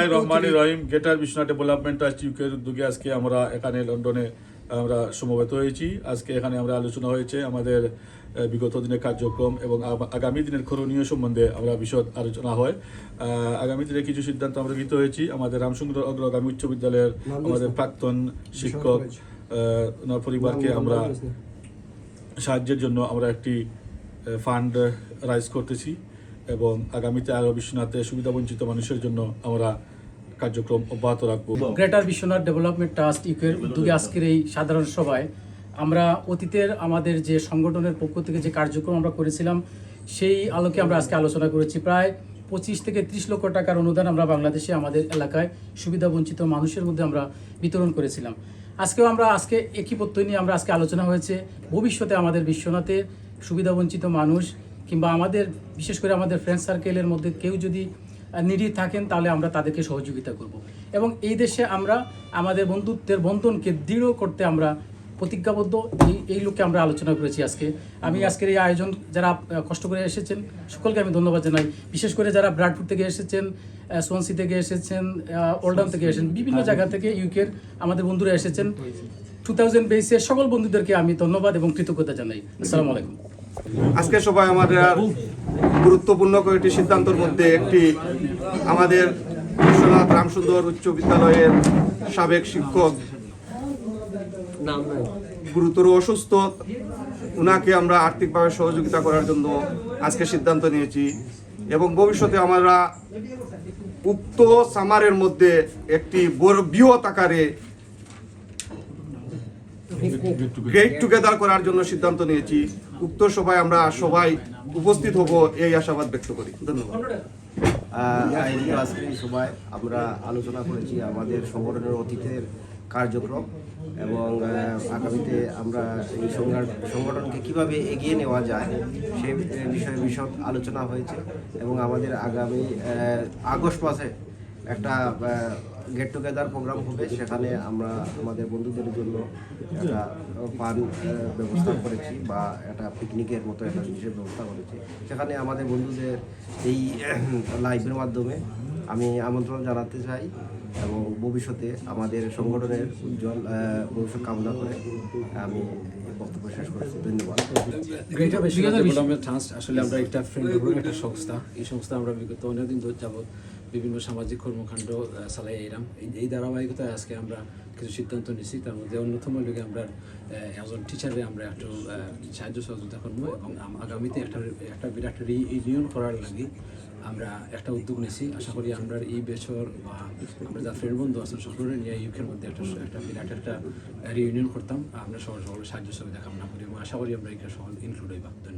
বিসমিল্লাহ রহমান রহিম গেটার বিশ্বনাথ ডেভেলপমেন্ট ট্রাস্ট ইউকের উদ্যোগে আজকে আমরা এখানে লন্ডনে আমরা সমবেত হয়েছি। আজকে এখানে আমরা আলোচনা হয়েছে আমাদের বিগত দিনের কার্যক্রম এবং আগামী দিনের করণীয় সম্বন্ধে আমরা বিশদ আলোচনা হয়। আগামী দিনে কিছু সিদ্ধান্ত আমরা গৃহীত হয়েছি। আমাদের রামচন্দ্র অগ্রগামী উচ্চ বিদ্যালয়ের আমাদের প্রাক্তন শিক্ষক পরিবারকে আমরা সাহায্যের জন্য আমরা একটি ফান্ড রাইজ করতেছি। এবং আগামীতে আরও বিশ্বনাথে সুবিধাবঞ্চিত মানুষের জন্য আমরা কার্যক্রম অব্যাহত রাখব। গ্রেটার বিশ্বনাথ ডেভেলপমেন্ট ট্রাস্ট, ইউকের উদ্যোগে আজকের এই সাধারণ সভায় আমরা অতীতের আমাদের যে সংগঠনের পক্ষ থেকে যে কার্যক্রম আমরা করেছিলাম, সেই আলোকে আমরা আজকে আলোচনা করেছি। প্রায় পঁচিশ থেকে ত্রিশ লক্ষ টাকার অনুদান আমরা বাংলাদেশে আমাদের এলাকায় সুবিধাবঞ্চিত মানুষের মধ্যে আমরা বিতরণ করেছিলাম। আজকেও আমরা আজকে একই প্রত্যয় নিয়ে আমরা আজকে আলোচনা হয়েছে। ভবিষ্যতে আমাদের বিশ্বনাথে সুবিধাবঞ্চিত মানুষ কিংবা আমাদের বিশেষ করে আমাদের ফ্রেন্ড সার্কেলের মধ্যে কেউ যদি নিডি থাকেন তাহলে আমরা তাদেরকে সহযোগিতা করব। এবং এই দেশে আমরা আমাদের বন্ধুত্বের বন্ধনকে দৃঢ় করতে আমরা প্রতিজ্ঞাবদ্ধ। এই এই লোককে আমরা আলোচনা করেছি আজকে। আমি আজকের এই আয়োজন যারা কষ্ট করে এসেছেন সকলকে আমি ধন্যবাদ জানাই। বিশেষ করে যারা ব্রাডফুড থেকে এসেছেন সোয়ানসি থেকে এসেছেন ওল্ডাম থেকে এসেছেন বিভিন্ন জায়গা থেকে ইউকের আমাদের বন্ধুরা এসেছেন। টু থাউজেন্ড বেসের সকল বন্ধুদেরকে আমি ধন্যবাদ এবং কৃতজ্ঞতা জানাই। আসসালামু আলাইকুম। আজকে সবাই আমাদের গুরুত্বপূর্ণ কয়েকটি সিদ্ধান্তের মধ্যে একটি আমাদের বিশ্বনাথ রামসুন্দর উচ্চ বিদ্যালয়ের সাবেক শিক্ষক গুরুতর অসুস্থ। উনাকে আমরা আর্থিকভাবে সহযোগিতা করার জন্য আজকে সিদ্ধান্ত নিয়েছি এবং ভবিষ্যতে আমরা উক্ত সামারের মধ্যে একটি বৃহৎ আকারে গ্রেট টুগেদার করার জন্য সিদ্ধান্ত নিয়েছি। উক্ত সভায় আমরা সবাই উপস্থিত হব এই আশাবাদ ব্যক্ত করি। ধন্যবাদ। আজকের সভায় আমরা আলোচনা করেছি আমাদের সংগঠনের অতীতের কার্যক্রম এবং আগামীতে আমরা এই সংগঠন- সংগঠনকে কীভাবে এগিয়ে নেওয়া যায় সে বিষয়ে বিশদ আলোচনা হয়েছে এবং আমাদের আগামী আগস্ট মাসে একটা গেট টুগেদার প্রোগ্রাম হবে। সেখানে আমরা আমাদের বন্ধুদের জন্য একটা পান ব্যবস্থা করেছি বা একটা পিকনিকের মতো একটা জিনিসের ব্যবস্থা করেছি। সেখানে আমাদের বন্ধুদের এই লাইভের মাধ্যমে আমি আমন্ত্রণ জানাতে চাই এবং ভবিষ্যতে আমাদের সংগঠনের উজ্জ্বল ভবিষ্যৎ কামনা করে আমি বক্তব্য শেষ করছি। ধন্যবাদ। আসলে আমরা একটা ফ্রেন্ড একটা সংস্থা। এই সংস্থা আমরা বিগত অনেকদিন ধরে যাবৎ বিভিন্ন সামাজিক কর্মকাণ্ড চালাই এরাম এই- ধারাবাহিকতায় আজকে আমরা কিছু সিদ্ধান্ত নিছি। তার মধ্যে অন্যতম লোকে আমরা একজন টিচারে আমরা একটু সাহায্য সহযোগিতা করব এবং আগামীতে একটা একটা বিরাট রিইউনিয়ন করার লাগি আমরা একটা উদ্যোগ নিছি। আশা করি আমরা এই বছর বা আমরা যা ফ্রেন্ড বন্ধু আছেন সকলের নিয়ে ইউকের মধ্যে একটা একটা বিরাট একটা রিইউনিয়ন করতাম। আমরা সকল সকল সাহায্য সহযোগিতা কামনা করি এবং আশা করি আমরা এটা সকল ইনক্লুড হইবা। ধন্যবাদ।